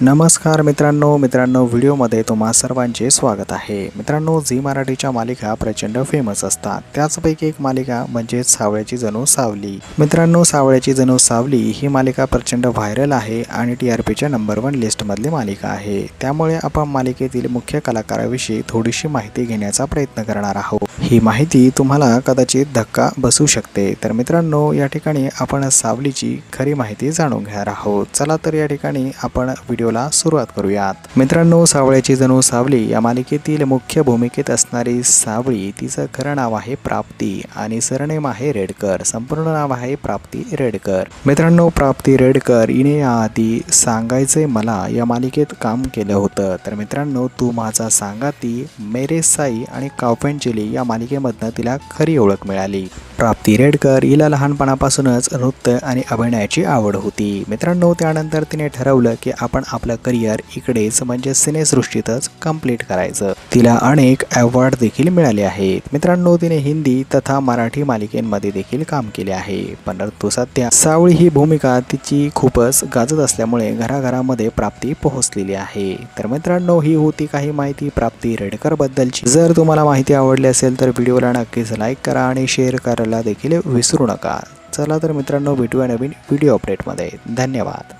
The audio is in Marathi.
नमस्कार मित्रांनो मित्रांनो व्हिडिओमध्ये तुम्हा सर्वांचे स्वागत आहे. मित्रांनो झी मराठीच्या मालिका प्रचंड फेमस असतात. त्याचपैकी एक मालिका म्हणजेच सावळ्याची जणू सावली. मित्रांनो सावळ्याची जणू सावली ही मालिका प्रचंड व्हायरल आहे आणि टी आर पीच्या नंबर वन लिस्टमधली मालिका आहे. त्यामुळे आपण मालिकेतील मुख्य कलाकाराविषयी थोडीशी माहिती घेण्याचा प्रयत्न करणार आहोत. ही माहिती तुम्हाला कदाचित धक्का बसू शकते. तर मित्रांनो या ठिकाणी आपण सावलीची खरी माहिती जाणून घेणार आहोत. चला तर या ठिकाणी आपण व्हिडिओ व्हिडिओला सुरुवात करूयात. मित्रांनो सावळ्याची जणू सावली या मालिकेतील मुख्य भूमिकेत असणारी सावळी तिचं खरं नाव आहे प्राप्ती आणि सरनेम आहे रेडकर. संपूर्ण नाव आहे प्राप्ती रेडकर. मित्रांनो प्राप्ती रेडकर हिने याआधी सांगायचे मला या मालिकेत काम केलं होतं. तर मित्रांनो तू माझा सांगा ती मेरे साई आणि काव्यांजली या मालिकेमधनं तिला खरी ओळख मिळाली. प्राप्ती रेडकर हिला लहानपणापासूनच नृत्य आणि अभिनयाची आवड होती. मित्रांनो त्यानंतर तिने ठरवलं की आपण आपलं करिअर इकडेच म्हणजे सिनेसृष्टीतच कंप्लीट करायचं. तिला अनेक अवॉर्ड देखील मिळाले आहेत. मित्रांनो तिने हिंदी तथा मराठी मालिकेमध्ये देखील काम केले आहे. परंतु सध्या सावळी ही भूमिका तिची खूपच गाजत असल्यामुळे घराघरामध्ये प्राप्ती पोहोचलेली आहे. तर मित्रांनो ही होती काही माहिती प्राप्ती रेडकर बद्दलची. जर तुम्हाला माहिती आवडली असेल तर व्हिडिओला नक्कीच लाईक करा आणि शेअर करायला देखील विसरू नका. चला तर मित्रांनो भेटूया नवीन व्हिडिओ अपडेटमध्ये धन्यवाद.